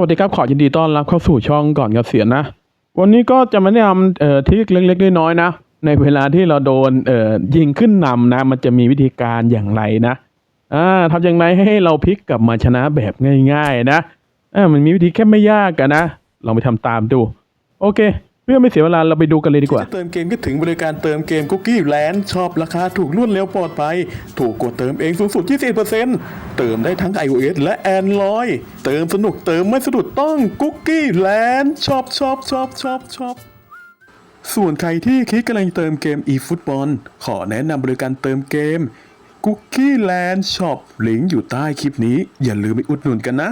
วัสดีครับ ขอยินดีต้อนรับเข้าสู่ช่องก่อนเกษียณนะ วันนี้ก็จะมาแนะนำเอ่อทริคเล็กๆน้อยๆนะ ในเวลาที่เราโดนเอ่อยิงขึ้นนำนะ มันจะมีวิธีการอย่างไรนะอ่าทำอย่างไรให้เราพลิกกลับมาชนะแบบง่าย ๆ นะอ่ามันมีวิธีแค่ไม่ยากกันนะลองไปทำตามดู โอเค เพื่อไม่เสียเวลาเราไปดูกันเลยดีกว่า จะเติมเกมก็ถึงบริการเติมเกมคุกกี้แลนด์ชอบราคาถูกรวดเร็วปลอดภัย ถูกกดเติมเองสูงสุด 20%เติมได้ทั้ง iOS และ Android เติมสนุกเติมไม่สะดุดต้องคุกกี้แลนด์ชอบชอบชอบชอบชอบส่วนใครที่คิดกำลังเติมเกม eFootball ขอแนะนำบริการเติมเกม Cookie Land Shop ลิงก์อยู่ใต้คลิปนี้ อย่าลืมไปอุดหนุนกันนะ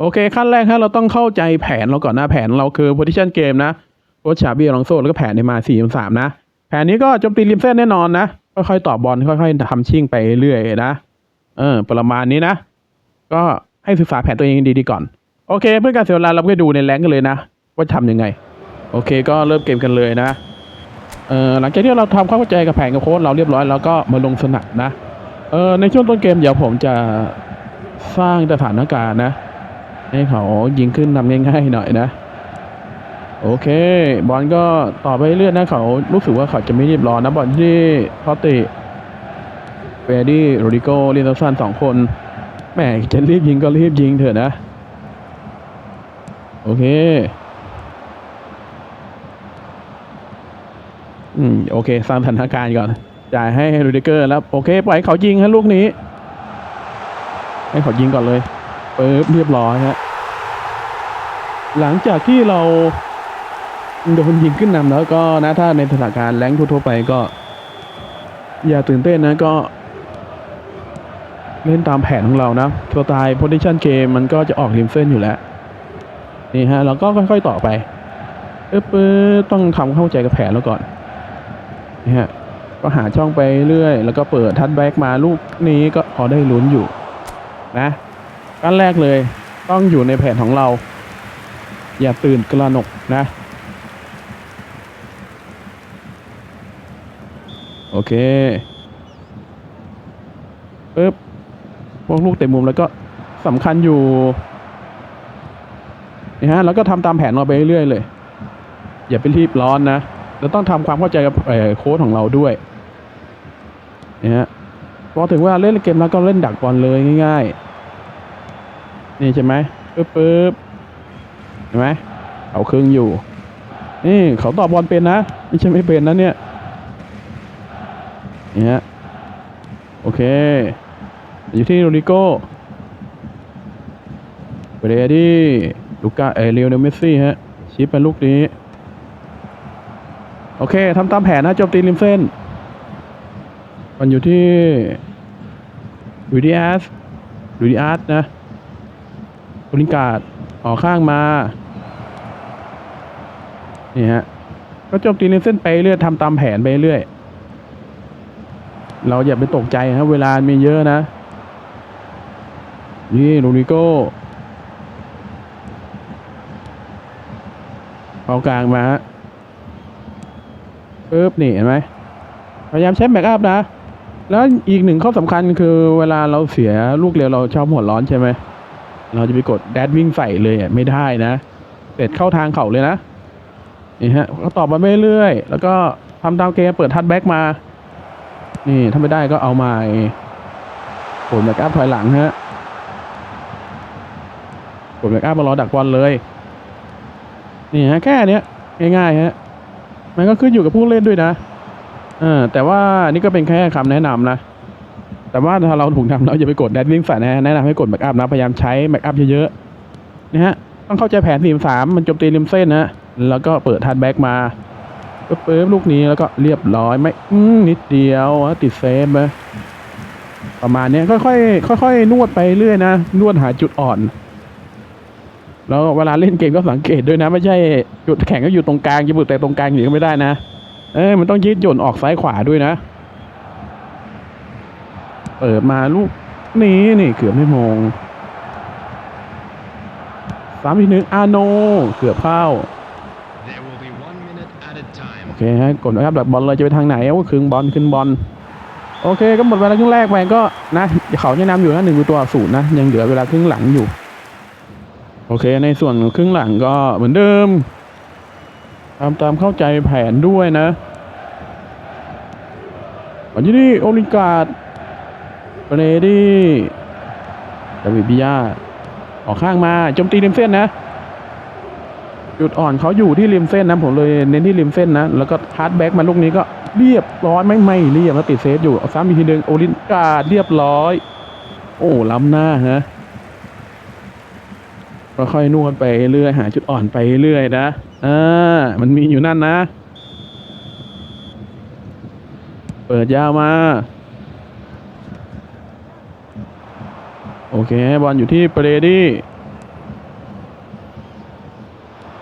โอเค ขั้นแรกฮะเราต้องเข้าใจแผนเราก่อนนะแผนเราคือ position game นะโคชชาบี้อลองโซแล้วก็แผนในมา4 3นะ แผนนี้ก็โจมตีริมเส้นแน่นอนนะ ค่อยๆตอบบอลค่อยๆทำชิ่งไปเรื่อยๆนะ เออ ประมาณนี้นะ ก็ให้ศึกษาแผนตัวเองดีๆก่อน โอเค เพื่อการเสียเวลาเราก็ดูในแรงกันเลยนะ ว่าทำยังไง โอเค ก็เริ่มเกมกันเลยนะ เออหลังจากที่เราทำความเข้าใจกับแผนกับโค้ชเราเรียบร้อยแล้วก็มาลงสนามนะ เออในช่วงต้นเกมเดี๋ยวผมจะสร้างสถานการณ์นะ ให้เขายิงขึ้นนำง่ายๆหน่อยนะ โอเค บอลก็ต่อไปเรื่อยนะเขารู้สึกว่าเขาจะไม่รีบร้อนนะบอลที่ทอติเฟรดี้โรดิโกเลียนสันสองคนแหมจะรีบยิงก็รีบยิงเถอะนะ โอเคอืมโอเคสร้างสถานการณ์ก่อนจ่ายให้โรดิเกอร์แล้ว โอเค ปล่อยเขายิงฮะลูกนี้ ให้เขายิงก่อนเลย ปึ๊บเรียบร้อยฮะหลังจากที่เราโดนยิงขึ้นนำแล้วก็นะถ้าในสถานการณ์แรงทั่วๆไปก็ อย่าตื่นเต้นนะก็ เล่นตามแผนของเรานะตล์ position game มันก็จะออกริมเส้นอยู่แล้ว นี่ฮะเราก็ค่อยๆต่อไปเออปึ๊บต้องทำเข้าใจกับแผนแล้วก่อนนี่ฮะก็หาช่องไปเรื่อย แล้วก็เปิดทัดแบ็กมาลูกนี้ก็พอได้ลุ้นอยู่นะ ขั้นแรกเลย ต้องอยู่ในแผนของเรา อย่าตื่นกระหนกนะ โอเคปึ๊บพวกลูกเตะมุมแล้วก็สำคัญอยู่นี่ฮะแล้วก็ทำตามแผนเราไปเรื่อยๆเลย อย่าไปรีบร้อนนะเราต้องทำความเข้าใจกับโค้ดของเราด้วยนี่ฮะพอถึงเวลาเล่นเกมแล้วก็เล่นดักบอลเลยง่าย ๆ นี่ใช่ไหมปึ๊บปึ๊บเห็นไหมเอาครึ่งอยู่ นี่เขาตอบบอลเป็นนะไม่ใช่ไม่เป็นนะเนี่ยนี่ฮะโอเค อยู่ที่โรดิโก้เบรดี้ลูก้าเอเรียลเนลเมสซี่ฮะชิปไปลูกนี้ โอเคทำตามแผนนะโจมตีริมเส้น มันอยู่ที่ดูดีอาร์สดูดีอาร์สนะ บริการดออกข้างมา นี่ฮะ ก็โจมตีในเส้นไปเรื่อยทำตามแผนไปเรื่อย เราอย่าไปตกใจครับเวลามีเยอะนะ นี่โรนิโก้เอากลางมาฮะปึ๊บนี่เห็นไหมพยายามใช้แบ็กอัพนะ แล้วอีกหนึ่งข้อสำคัญคือเวลาเราเสียลูกเร็วเราชอบหัวร้อนใช่ไหม เราจะไปกดแดดวิ่งใส่เลยอะไม่ได้นะเสร็จเข้าทางเขาเลยนะนี่ฮะก็ตอบมาเรื่อยๆแล้วก็ทำตามเกมเปิดทัดแบ็กมา นี่ถ้าไม่ได้ก็เอามาผมแบ็กอัพถอยหลังฮะผมแบ็กอัพมารอดักบอลเลย นี่ฮะแค่เนี้ยง่ายๆฮะมันก็ขึ้นอยู่กับผู้เล่นด้วยนะเออแต่ว่านี่ก็เป็นแค่คำแนะนำนะ แต่ว่าถ้าเราถูกทำเราอย่าไปกดแดดวิ่งใส่นะแนะนำให้กดแบ็กอัพนะพยายามใช้แบ็กอัพเยอะๆนะฮะต้องเข้าใจแผนทีมสามมันโจมตีริมเส้นนะแล้วก็เปิดทันแบ็กมาปึ๊บปึ๊บลูกนี้แล้วก็เรียบร้อยไม่อืมนิดเดียวติดเซฟนะประมาณนี้ค่อยๆค่อยๆนวดไปเรื่อยนะนวดหาจุดอ่อน แล้วเวลาเล่นเกมก็สังเกตด้วยนะ ไม่ใช่จุดแข็งก็อยู่ตรงกลางจะบุดแต่ตรงกลางอย่างนี้ก็ไม่ได้นะ เอ้ยมันต้องยืดหย่นออกซ้ายขวาด้วยนะ เปิดมาลูกนี้นี่เกือบไม่มองสามทีหนึ่งอาโนเกือบเข้า There will be one minute at a time. โอเคฮะกดนะครับดักบอลเลยจะไปทางไหนโอ้คืนบอลขึ้นบอลโอเคก็หมดเวลาครึ่งแรกไปก็นะเขายังนำอยู่นะหนึ่งประตูต่อศูนย์นะยังเหลือเวลาครึ่งหลังอยู่ โอเค ในส่วนครึ่งหลังก็เหมือนเดิมตามตามเข้าใจแผนด้วยนะวันนี้นี่โอลิงการ์ด เบรดี้ดาวิดบิยาออกข้างมาโจมตีริมเส้นนะ จุดอ่อนเขาอยู่ที่ริมเส้นนะผมเลยเน้นที่ริมเส้นนะ แล้วก็ฮาร์ดแบ็กมาลูกนี้ก็เรียบร้อยไม่ไม่เรียบแล้วติดเซฟอยู่เอาซ้ำอีกทีหนึ่งโอลิงกาเรียบร้อย โอ้ล้ำหน้าฮะค่อยๆนวดไปเรื่อยหาจุดอ่อนไปเรื่อยนะอ่ามันมีอยู่นั่นนะ เปิดยาวมา โอ เคบอลอยู่ที่เปรดี้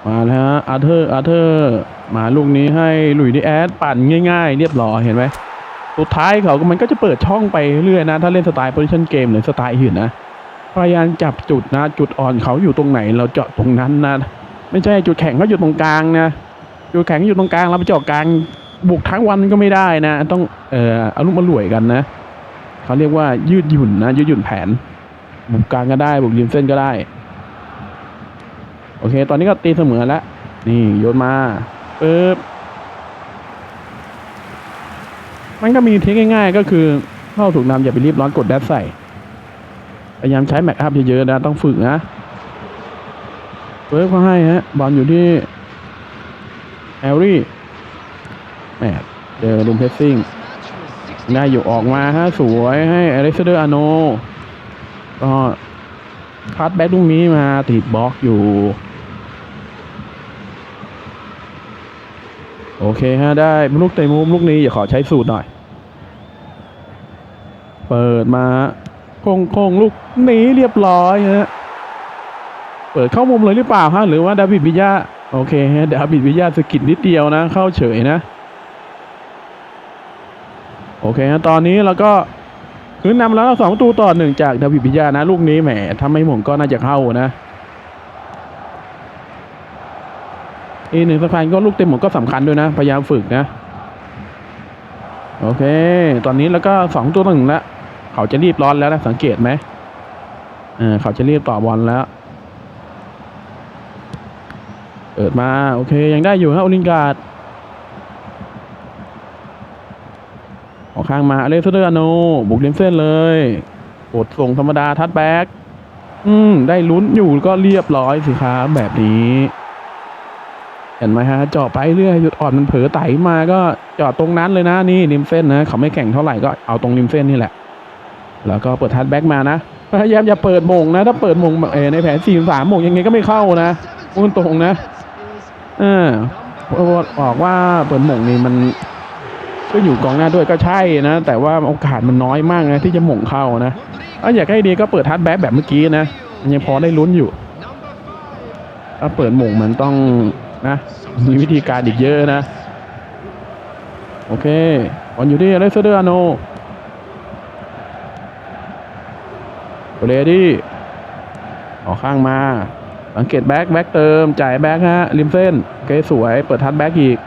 มาแล้วฮะอาร์เธอร์อาร์เธอร์มาลูกนี้ให้หลุยดีแอดปั่นง่ายๆ เรียบร้อยเห็นไหมสุดท้ายเขาก็มันก็จะเปิดช่องไปเรื่อยนะ ถ้าเล่นสไตล์ position game หรือสไตล์อื่นนะพยายามจับจุดนะ จุดอ่อนเขาอยู่ตรงไหน เราเจาะตรงนั้นนะ ไม่ใช่จุดแข็งเขาอยู่ตรงกลางนะจุดแข็งอยู่ตรงกลางเราไปเจาะกลางบุกทั้งวันก็ไม่ได้นะ ต้องเอ่ออารมณ์มารวยกันนะเขาเรียกว่ายืดหยุ่นนะยืดหยุ่นแผน บุกกลางก็ได้ บุกริมเส้นก็ได้ โอเค ตอนนี้ก็ตีเสมอแล้ว นี่โยนมาปึ๊บมันก็มีเทคง่ายๆ ก็คือเข้าถูกนำอย่าไปรีบร้อนกดแดดใส่ พยายามใช้แม็กอัพเยอะๆนะ ต้องฝึกนะเฟิร์สเขาให้ฮะบอลอยู่ที่แอลลี่แหมเจอลุมเพสซิ่งได้อยู่ออกมาฮะ สวยให้อเล็กซานเดอร์อโน ก็คัดแบ็กตรงนี้มาติดบล็อกอยู่ โอเคฮะได้ลูกเตะมุมลูกนี้อย่าขอใช้สูตรหน่อย เปิดมาโค้งโค้งลูกหนีเรียบร้อยฮะเปิดเข้ามุมเลยหรือเปล่าฮะหรือว่าดาวิดวิยาโอเคฮะดาวิดวิยาสะกิดนิดเดียวนะ เข้าเฉยนะ โอเคฮะตอนนี้เราก็ คือนำแล้วสองประตูต่อหนึ่งจากดาวิดวิยานะ ลูกนี้แหมถ้าไม่หม่งก็น่าจะเข้านะอีหนึ่งสะพานก็ลูกเต็มหมดก็สำคัญด้วยนะ พยายามฝึกนะ โอเค ตอนนี้แล้วก็สองตัวต่อหนึ่งแล้วเขาจะรีบร้อนแล้วนะ สังเกตไหมเออเขาจะรีบต่อบอลแล้ว เปิดมา โอเค ยังได้อยู่ฮะโอลิงการ์ด ออกข้างมาอเลสเดอร์โนบุกเลียมเส้นเลยกดส่งธรรมดาทัดแบ็กอืม ได้ลุ้นอยู่ก็เรียบร้อยสิครับแบบนี้ เห็นไหมฮะเจาะไปเรื่อยจุดอ่อนมันเผลอไตมาก็เจาะตรงนั้นเลยนะนี่ริมเส้นนะเขาไม่แข่งเท่าไหร่ก็เอาตรงริมเส้นนี่แหละ แล้วก็เปิดทัดแบ็กมานะพยายามอย่าเปิดมงนะ ถ้าเปิดมงเอในแผนสี่สามมงยังไงก็ไม่เข้านะพูดตรงนะ เออบอกว่าเปิดมงนี่มัน ก็อยู่กองหน้าด้วยก็ใช่นะ แต่ว่าโอกาสมันน้อยมากนะที่จะหม่งเข้านะถ้าอยากให้ดีก็เปิดทัดแบ็กแบบเมื่อกี้นะยังพอได้ลุ้นอยู่ถ้าเปิดหม่งมันต้องนะ มีวิธีการอีกเยอะนะ โอเคบอลอยู่ที่เล็กซานเดอร์อโนเรดี้ออกข้างมาสังเกตแบ็กแบ็กเติม จ่ายแบ็กฮะริมเส้น โอเค สวย เปิดทัดแบ็กอีก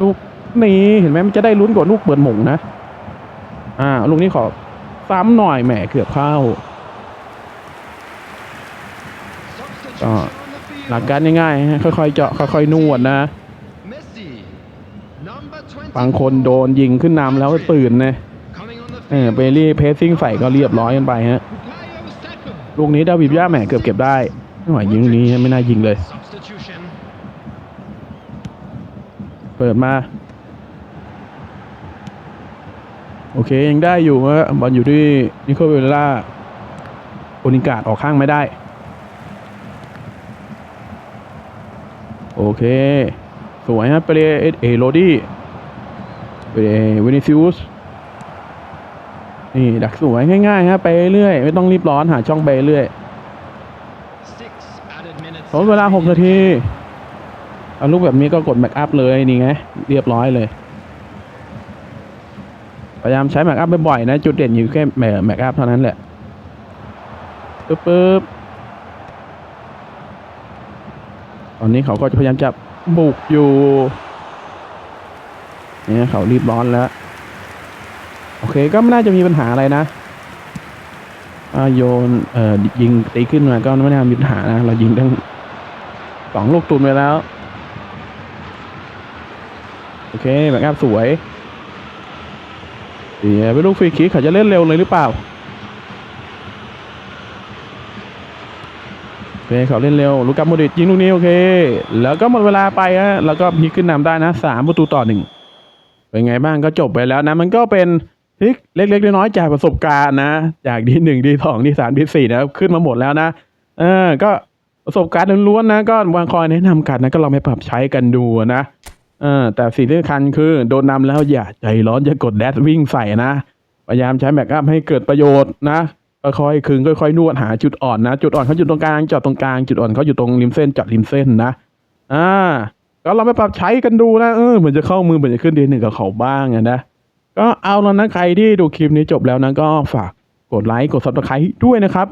ลูก นี้เห็นไหมมันจะได้ลุ้นกว่าลูกเปิดหมงนะ อ่า ลูกนี้ขอซ้ำหน่อยแหมเกือบเข้าก็หลักการง่ายๆค่อยๆเจาะค่อยๆนวดนะบางคนโดนยิงขึ้นนำแล้วตื่นนะเออเบลลี่เพสซิ่งใส่ก็เรียบร้อยกันไปฮะลูกนี้ดาวิดย่าแหมเกือบเก็บได้ไม่ไหวยิงลูกนี้ไม่น่ายิงเลย เปิดมา โอเคยังได้อยู่ฮะบอลอยู่ที่นิโคเวล่าโอนิกาดออกข้างไม่ได้ โอเค สวยฮะไปเลยเอเอโรดี้ไปเลยวินิซิอุสนี่ดักสวยง่ายๆฮะไปเรื่อยไม่ต้องรีบร้อนหาช่องไปเรื่อย Six added minutes. ทดเวลา 6 นาทีเอาลูกแบบนี้ก็กดแม็กอัพเลยนี่ไง เรียบร้อยเลย พยายามใช้แม็กอัพบ่อยๆนะ จุดเด่นอยู่แค่แม็กอัพเท่านั้นแหละปึ๊บปึ๊บตอนนี้เขาก็จะพยายามจะบุกอยู่เนี่ยเขารีบร้อนแล้ว โอเคก็ไม่น่าจะมีปัญหาอะไรนะโยนเอ่อยิงตีขึ้นมาก็ไม่น่ามีปัญหานะ เรายิงทั้งสองลูกตุนไปแล้ว โอเคแบ็กอัพสวย เดี๋ยวไปลูกฟรีคิกเขาจะเล่นเร็วเลยหรือเปล่าโอเคเขาเล่นเร็ว ลูกกับโมดิตยิงลูกนี้โอเค แล้วก็หมดเวลาไปฮะแล้วก็พลิกขึ้นนำได้นะสามประตูต่อหนึ่งเป็นไงบ้างก็จบไปแล้วนะ มันก็เป็นพลิกเล็ก ๆ น้อยๆจากประสบการณ์นะ จากดีหนึ่งดีสองดีสามดีสี่นะขึ้นมาหมดแล้วนะเออก็ประสบการณ์ล้วนๆนะ ก็วางคอยแนะนำกันนะก็ลองไปปรับใช้กันดูนะ เออแต่สิ่งที่สำคัญคือโดนนำแล้วอย่าใจร้อนอย่ากดแดดวิ่งใส่นะพยายามใช้แบ็กอัพให้เกิดประโยชน์นะค่อยๆคึงค่อยๆนวดหาจุดอ่อนนะ จุดอ่อนเขาอยู่ตรงกลางจอดตรงกลางจุดอ่อนเขาอยู่ตรงริมเส้นจอดริมเส้นนะอ่าก็ลองไปปรับใช้กันดูนะเออเหมือนจะเข้ามือเหมือนจะขึ้นดีหนึ่งกับเขาบ้างนะก็เอาแล้วนะใครที่ดูคลิปนี้จบแล้วนะก็ฝากกดไลค์กดซับสไครต์ด้วยนะครับ